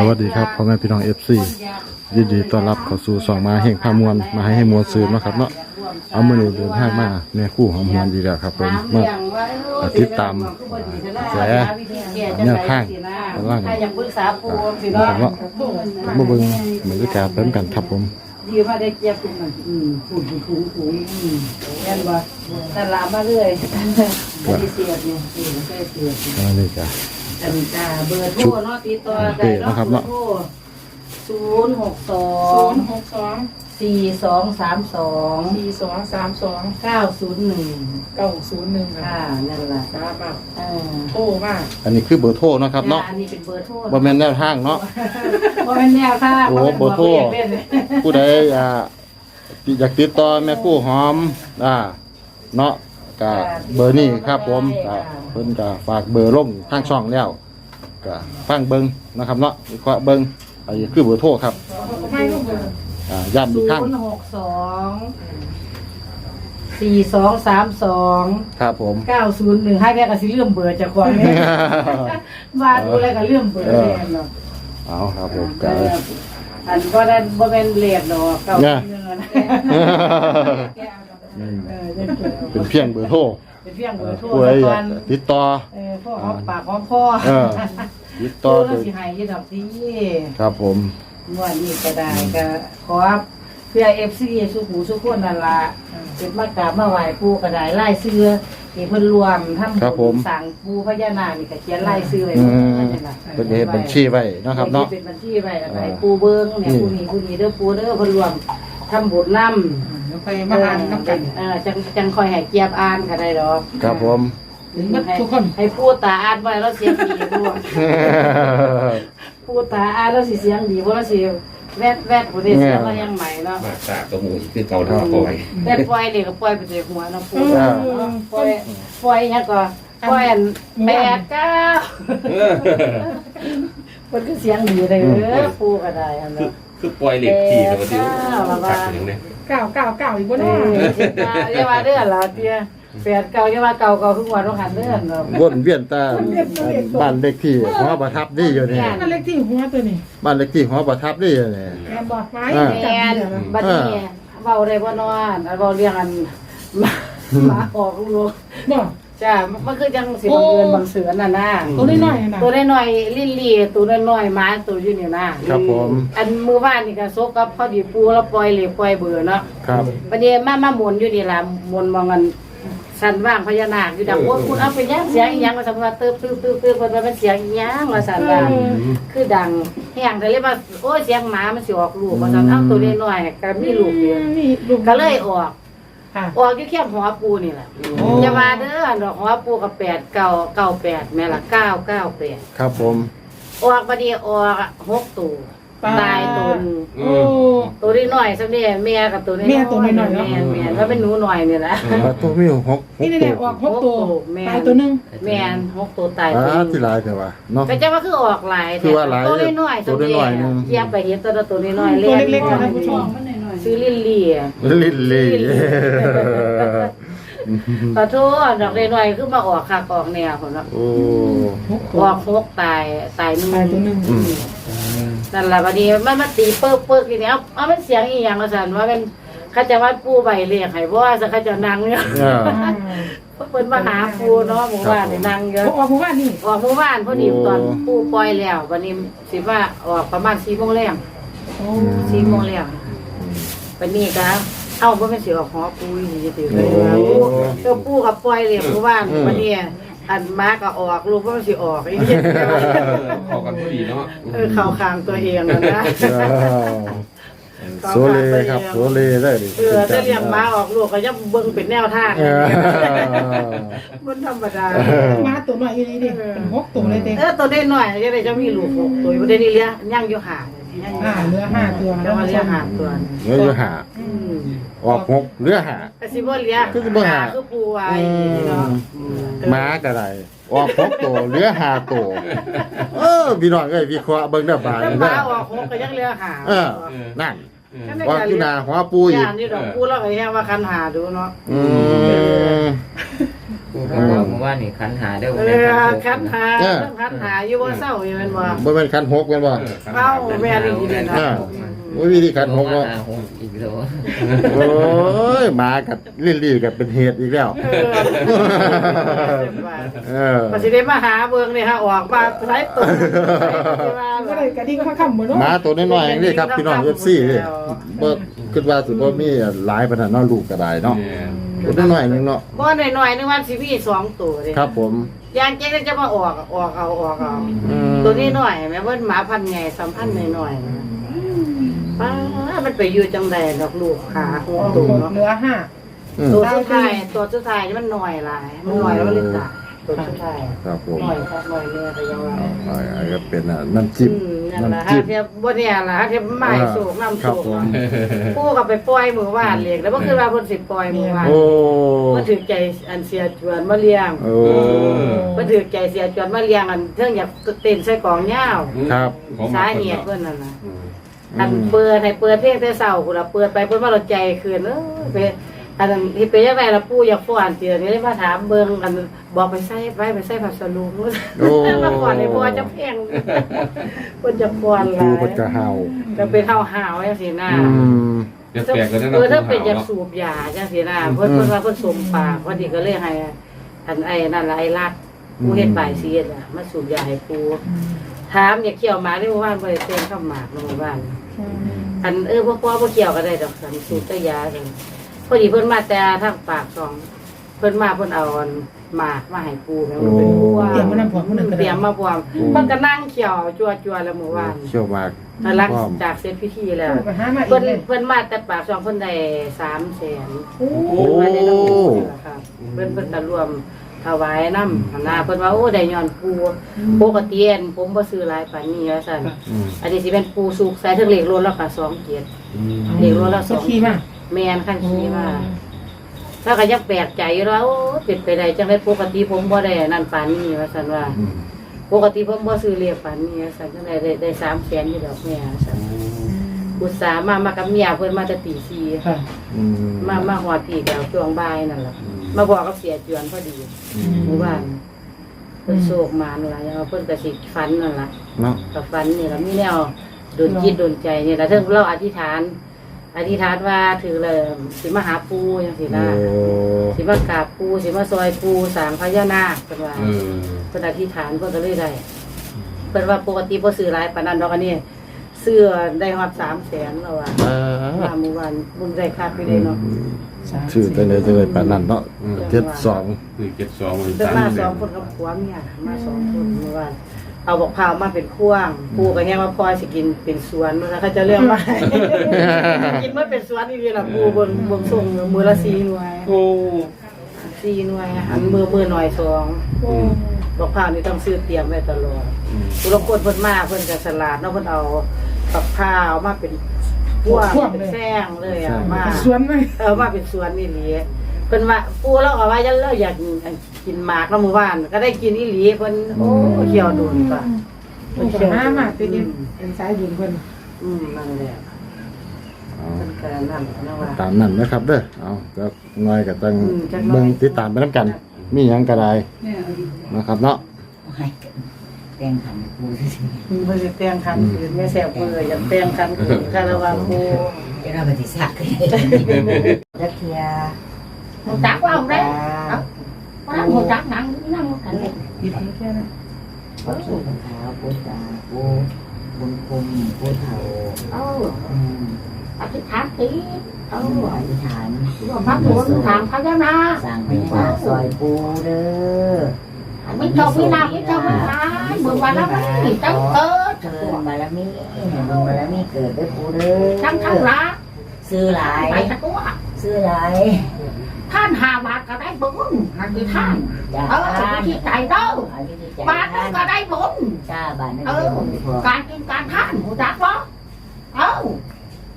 ครับผมอ่าสวัสดีครับพ่อแม่พี่น้อง FC ยินดีต้อนรับเข้าสู่สองมาแห่งพามวลมาให้ให้มวลซื้อเนาะครับเนาะเอามื้อนี้เดินทางมาแม่คู่ของมวลอีกแล้วครับผมมาอ่าติดตามแสแนวทางกำลังถ้าอยากปรึกษาปูสินะเนาะครับเนาะมาเบิ่งบรรยากาศเพิ่มกันครับผมดีว่าได้เก็บเป็นมันอืมถุงถุงถุงอืมแม่นบ่ตลาดมาเรื่อยบ่ได้เสียบเนี่ยอืมบ่ได้เสียบอันนี้ก็ อันจ้าเบอร์โทรเนาะติดต่อได้เนาะครับเนาะศูนย์หกสอศูงนย์หกสองสี่สองสามสองสี่สองสามสองเก้าศูนย์หนึ่งเก้าศูนย์หนึ่งค่ะนั่นแหละสามบาทเออโอ้มากอันนี้คือเบอร์โทรเนาะครับเนาะอันนี้เป็นเบอร์โทรบ่แม่นแนวทางเนาะบ่เป็นแนวทางโอ้เบอร์โทร ผู้ใดอ่าอยากติดต่อแม่คู่หอมอ่าเนาะ ก็เบอร์นี้ครับผมก็เพิ่นก็ฝากเบอร์ลงทางช่องแล้วก็ฟังเบิ่งนะครับเนาะวิเคราะห์เบิ่งอันนี้คือเบอร์โทรครับไม่ต้องเบอร์อ่าย้ำอีศูกครั้งนย์หกสองสี่สองสามสองครับผม เก้าศูนย์หนึ่งให้แม่ก็สิเลื่อมเบอร์จากก่อนเนี่ยว่าดูอะไรก็เลื่อมเบอร์แน่เนาะเอาครับผมเอก็ออันก็ได้บ่เป็นเลดดอกเก้าเนี่ยเงินอืมเอ อเดี๋ยวเกิดเป็นเพียงเบอร์โทรเป็นเพียงเบอร์โทรผู้ใดอยากก่อนติดต่อ เออพ่อหอมปากหอมคอเออ ติดต่อตัวโดเรายสิให้ยี่ดอกนี้ครับผมงวดนี้ก็ได้ก็ขอเพื่อ FC สุขหูสุขคนนั่นล่ะเป็นมากราบมาไหว้ปู่ก็ได้ไล่เสื้อที่เพิ่นรวมทำครับผม สั่งปู่พญานาคนี่ก็เขียนไล่ซื้อไว้อืหมดมนั่นล่ะเป็นเฮ็ดบัญชีไว้เนาะครับเนาะ เป็นบัญชีไว้แล้วก็ให้ปู่เบิ่งเนี่ยผู้นี้ผู้นี้เด้อปู่เด้อเพิ่นรวมทำบุญนำเดี๋ยว ไปมาหานน้ำกัน เออจังจังคอยให้เกียบอ่านก็ได้ดอกครับผมหมดทุกคน ให้พูดตาอ่านไว้แล้วเสียงดีด้วยพูดตาอ่านแล้วสิเสียงดีเพราะว่าสิแวดแวดผู้นี้เสียงก็ยังใหม่เนาะมาสากตัวมูคือเก่าทั้งปล่อยแวดปล่อยเด็กก็ปล่อยไปเด็กหัวเนาะพูดอ่าปล่อยปล่อยยังก็ปล่อยแปดเก้าเออมันก็เสียงดีเลยเออพูดก็ได้อันคือเนคือปล่อยเหล็กที่แล้วก็ที่เก้าละว่าชักอย่างนี้ เก้าเก้าเก้าอีกบ่เอเนาะอเรียกว่าเดือนละเตี้ยแปดเก้าเรียกว่าเก่าเก่าคือหัวต้องหันเดือนเนาะวนเวียนตาบ้านเลขที่หัวประทับนี่อยู่นี่นั่นเลขที่หัวตัวนี้บ้านเลขที่หัวประทับนี่อยู่นี่แอบบอกไว้อ่าแอนบัดนี้เบาได้บ่นอนอันเบาเรียงอันหมาหมาออกลูกบอก จ้ามันคือจังสิบังเอิญบังเสือน่ะนะตัวน้อยๆนะตัวน้อยๆลิลลี่ตัวน้อยๆหมาตัวอยู่นี่นะครับผม อันมือว่านนี่ก็ซกกับพอดีปูแล้วปล่อยเลยปล่อยเบื่อเนาะครับบัดนี้มามาหมุนอยู่นี่ล่ะหมุนมองกันสันว่างพญานาคอยู่ดังโอ้คุณเอาเป็นยังเสียงอีหยังว่าสันว่าตึ๊บตึ๊บตึ๊บตึ๊บเพิ่นว่าเป็นเสียงอีหยังว่าสันว่าคือดังแห้งแต่เลยว่าโอ้ยเสียงหมามันสิออกลูกว่าซั่นเอ้าตัวน้อยๆก็มีลูกเดียวนี่ลูกก็เลยออก ค่ะ ออกอยู่เคียงหัวปูนี่แหละอย่าว่าเด้อดอกหัวปูกับ8 9 9 8แม่ละ9 9 8ครับผม ออกบัดนี้ออกหกตัวตายตัวหนึ่งโอ้ ตัวน้อยๆซะเด้แม่กับตัวน้อยแม่ตัวน้อยๆเนาะแม่แม่แล้วเป็นหนูน้อยนี่แหละอ่าตัวมีหกหกนี่ตัเนี่วยออกหกตัวแม่ตายตัวหนึง แม่นหกตัวตายตัวอ่าหนึ่งที่หลายแต่ว่าเนาะ ก็จะว่าคือออกหลายคือว่าหลายตัวน้อยๆตัวน้อยๆหนึ่งเทียบไปเห็นตัวละตัวน้อยๆตัวเล็กๆนะท่านผู้ชม ซื้อลิลลี่อะ ลิลลี่ ขอโทษดอกน้อยๆคือมาออกคักออกแนวพุ่นเนาะโอ้ หกตัอวอกหกตายตายหนึ่งตายตัวหนึงอืม นั่นล่ะบัดนี้มันมาตีเปิ๊กเปิ๊กทีนี้เอาเอามันเสียงอีหยังว่าซั่นว่าเป็นเขาจะว่าปูใบเรียกให้บ่ว่าซะเขาจะนั่งเนี่ยอ่าเพิ่นมาหาปูเนาะหมู่บ้านนี่นั่งเยอะ เขาออกหมู่บ้านนี่ออกหมู่บ้านพอดีโอ้ ตอนปูปล่อยแล้วบัดนี้สิว่าออกประมาณ4:00นแรงโอ้สี่โมงแล้ว วันนี้ก็เอ้าบ่แม่นสิออกหอปูอีหลีติเลยว่าโอ้เจ้าปูกับปล่อยเลี้ยงหมู่บ้านอืมวันนี้อันม้าก็ออกลูกบ่แม่นสิออกอีหลีเข้ากันพอดีเนาะเออเข้าข้างตัวเองแล้วนะโซเลครับโซเลได้ดิเออถ้าเลี้ยงม้าออกลูกก็ยังเบิ่งเป็นแนวทางเออมันธรรมดามาตัวน้อยอีนี่ดิเป็นหกตัวเลยเต็เออตัวได้น้อยจะได้จะมีลูกหกตัวบ่ได้นี่เลี้ยงยังอยู่หายังอยู่อ่า หาเหลือห้าตัวจะมาเลี้ยงหาตัวเนื้ออยู่หาอืมออกหกเรือหาก็สิบ่เลี้ยงคือสิบ่หา คือปูไว้เนาะม้าก็ได้ออกหกตัวเรือหาตัวเออพี่น้องเอ้ยวิเคราะห์เบิ่งเด้อบาดแล้วนี่ม้าเด้อออกหกก็ยังเลี้ยงหาเออนั่นเออว่าอยู่หน้าหัวปูอีอกย่างนี้ดอกปูแล้วก็แห้งว่าคันหาดูเนาะอืม กูก็ว่าผมว่านี่คันหาเด้อเอบ่แม่นอคัคันนหาหาเรื่องคันหาอยู่บ่เศร้าอยู่แม่นบ่บ่แม่นคันหกแม่นบ่เอ้าแม่นี่ดีนะอ่าโอ้ยวิธีคันหกเนาะหาหกอีกแล้วโอ้ยมากับลิลลี่กับเป็นเหตุอีกแล้ว เออเออมาสิได้มาหาเบิ่งนี่ฮะออกมาไลฟ์ตัวว่าก็เลยกระดิ่งมาคำเหมือนหมาตัวน้อยๆนี่ครับพี่น้อง FC นี่บ่คิดว่าสิบ่มีหลายปานนั้นเนาะลูกก็ได้เนาะตัวน้ อยๆนึงเนาะบ่หน่อยๆนึงวันสิมีสองตัวเด้ครับผม ยางเจ๊งจะมาออกออกเอาออกเอาอืม ตัวนี้หน่อยแม่เบิ่นหมาพันธุ์ใหญ่สัมพันธ์หน่อยๆนะป้ามันไปอยู่จังไดดอกลูกขาหัวตัวเนาะเหลือห้า อืม ตัวสุดท้ายตัวสุดท้ายนี่มันหน่อยหลายมันหน่อยแล้วมันเลยตาย ตัวสุดท้ายครับผมหน่อยครับหน่อยเนี่ยก็ยังว่าอ่าอันนี้ก็เป็นอะน้ำจิ้มอืมนั่นแหละน้ำฮะจิ้ม เทียบบ่เนี่ยล่ะฮะเทียบไม้โศกน้ำครัโศบกผม ผู้ก็ไปปล่อยมือวานเลี้ยงแล้วบ่คือว่าเพิ่นสิปล่อยมือวานโอ้เพิ่นถือใจอันเสียจวนมาเลี้ยงโอ้เพิ่นถือใจเสียจวนมาเลี้ยงอันเทิงอยากเต้นใส่กองยาว ครับสาเหตุเพิ่นนั่นน่ะอันเปิดให้เปิดเพลงแต่เช้าพุ่นล่ะเปิดไปเพิ่นว่าเราใจคืนเออไป อันนั้นที่เป็นจังไดล่ะปู่อยากฟ้อนเตียนี่เลยมาถามเบิ่งอันบอกไปใส่ไว้ไปใส่ผัดสลุงโอ้ มาก่อนให้พ่อจะแพงเพิ่นจะฟ้อนหครูลายเพิ่นก็เฮาจะเป็นเฮาหาวจังซี่นะ อืมจะแปลกกันนะเออถ้าเป็นอยากสูบยาจังซี่นะเพิ่นเพิ่นว่าเพิ่นสมปากพอดีก็เลยให้อันไอ้นั่นล่ะไอ้รัดผู้เฮ็ดปลายเสียดอะมาสูบยาให้ปูถามอยากเขี่ยวหมากในหมู่บ้านบ่ได้เต็มข้าวหมากในหมู่บ้าน อันเออพ่อพ่อพ่เกี่ยวก็ได้ดอกสันสูบแต่ยากัน พอดีเพิ่นมาแต่ทางปากสองเพิ่นมาเพิ่นเอาอันหมากมาให้ปูแม่มันเป็นพวงเตรียมมานำพร้อมมื้อนึงก็เตรีได้ยมมาพวงเพิ่นก็นั่งเขียวจั่วจั่วแล้วเมื่อวานเชี่ยวมากหลังพร้อมจากเสร็จพิธีแล้ว ไปหามาอีเพิ่กนเลยเพิ่นมาแต่ปากสองเพิ่นได้สามแสนโอ้โอ้เพิ่นมาได้น้ำปูครับเพิ่นเพิ่นก็รวมถวายน้ำหน้าเพิ่นว่าโอ้ได้ย้อนปูปกติอันผมบ่ซื้อหลายปานนี้ว่าซั่นอืมอันนี้สิเป็นปูสุกใส่ถึงเหล็กโลแล้วก็สองเกียรติเด็กรู้แล้วสสัอกงทีมา แมนขั้นขี้ว่าแล้วก็ยังแปลกใจอยู่ว่าโอ้เป็นไปได้จังได้ปกติผมบ่ได้นั่นปานนี้ว่าซั่นว่าอืมปกติผมบ่ซื้อเรียกปานนี้ว่าซั่นจังได้ได้ได้สามแสนอยู่ดอกแม่ว่าซั่นอุตส่าห์มามากับเมียเพิ่นมาแต่ตีสี่ค่ะ อืมมามาฮอดพี่แล้วช่วงบ่ายนั่นล่ะมาบอกกับเสียจวนพอดีอืมหมู่บ้านเพิ่นโศกมานั่นล่ะยังว่าเพิ่นก็สิฝันนั่นล่ะเนาะ กับฝันนี่ล่ะมีแนวโดนจิตโดนใจนี่ล่ะเทิงเราอธิษฐาน อธิษฐานว่าถือเลยสิมาหาปูจังซี่โอ้นะสิมากราบปูสิมาซอยปูสร้างพญานาคเป็นว่าเออเป็นอธิษฐานเพิ่นก็เลยได้เป็นว่าปกติบ่ซื้อหลายปานนั้นดอกอันนี้เสื้อได้ฮอด300,000แล้วว่าอ่ามาเมื่อวานบุญได้คักไปเลยเนาะชื่อจังได๋จังได๋ปานนั้นเนาะ72คือเจ็ดสองมันเป็นมาสองคนกับผัวเมียมาสองคนเมื่อวาน เอาบอกพร้าวมาเป็นพ่วงปูก็แง่ว่าพลอยสิกินเป็นสวนมันเขาจะเลือกมาให้กินมันเป็นสวนอีหลีล่ะปูบนบนส่งมือละ4หน่วยโอ้4หน่วยอันมือมือหน่อยสองโอ้บอกพร้าวนี่ต้องซื้อเตรียมไว้ตลอดผู้ลางคนเพิ่นมาเพิ่นก็สลัดเนาะเพิ่นเอาปักพร้าวมาเป็นพวงเป็นแซงเลยอะมาสวนไหมเออมาเป็นสวนนี่หลี เพิ่นว่าปูเราเอาไว้ยันเราอยากกินหมากเนาะหมู่บ้าน ก็ได้กินอีหลีเพิ่นโอ้เขียวโดนป่ะโอ้เขียวห้ามาเป็นยังเป็นสายบุญเพิ่นอืมนั่นแหละเอาเพิ่นก็นั่นนะว่า ตามนั้นนะครับเด้อเอาก็น้อยก็ต้องอืมจักหน่อย เบิ่งติดตามไปนํกัน มีหยังก็ได้นะครับเนาะให้แต่งขันกูสิอืมเพิ่นสิแต่งคันคืนแม่แซ่บเพิ่นอยากแต่งคันคืนคาราวาปู เดี๋ยวเราไปสิสัก จักเทีย Một trắng của ông đấy. Có lắm một trắng nặng nặng cảnh này. หยิบแค่นั้นปูสุขาวปูตาปูบุญคุมปูเฒ่า Ờ, อืม ở cái tháp tí. เอา Ờ, อธิษฐาน rồi phát muốn thằng phải ra na. สร้างพญานาคซอยปูเด้อ Mới cho cái nào mới cho cái thái. Mừng bà lắm ấy. Trắng tớt. เชิญบารมีให้บุญบารมีเกิดด้วยปูเด้อ Trắng trắng lá. ซื้อหลาย Phải thật quá. ซื้อหลาย Than hà bạc cả đây bốn. Là cái than. จ้า Ờ, cái gì chạy đâu. อายุที่ใจ Bạc nó cả đây bốn. จ้าบ้านนั่น Ờ, เป็นบุญพอ càng kim càng than. Một trắng đó. Ờ,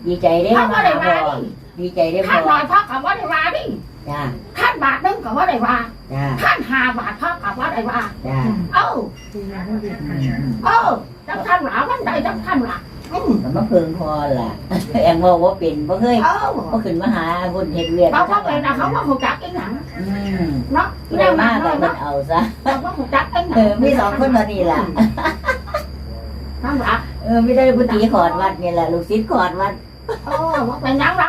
ดีใจได้ than มา vào đây พอ ra đi. ดีใจได้พอ Than nói phát cả vào đây ra đi. จ้า Than bạc đứng cả vào đây ra. จ้า Than hà bạc phát cả vào đây ra. จ้า Ờ, อืม ờ, chắc than lạ vấn đề chắc than lạ. ก็มาเพิ่งพอล่ะแอมบอกว่าเป็นบ่เคยเออบ่ขึ้นมาหาคนเฮ็ดเวียกเขาก็เป็นนะเขาว่าหูจักไอ้หนังอืมเนาะผู้ใดมากก็เพิ่นเอาซะเขาว่าหูจักไอ้หนัเออมีสองคนเท่านี้ล่ะนั่นละเออไม่ได้ผู้ตีขอดวัดนี่แหละลูกศิษย์ขอดวัดเออว่าเป็นหนังเรา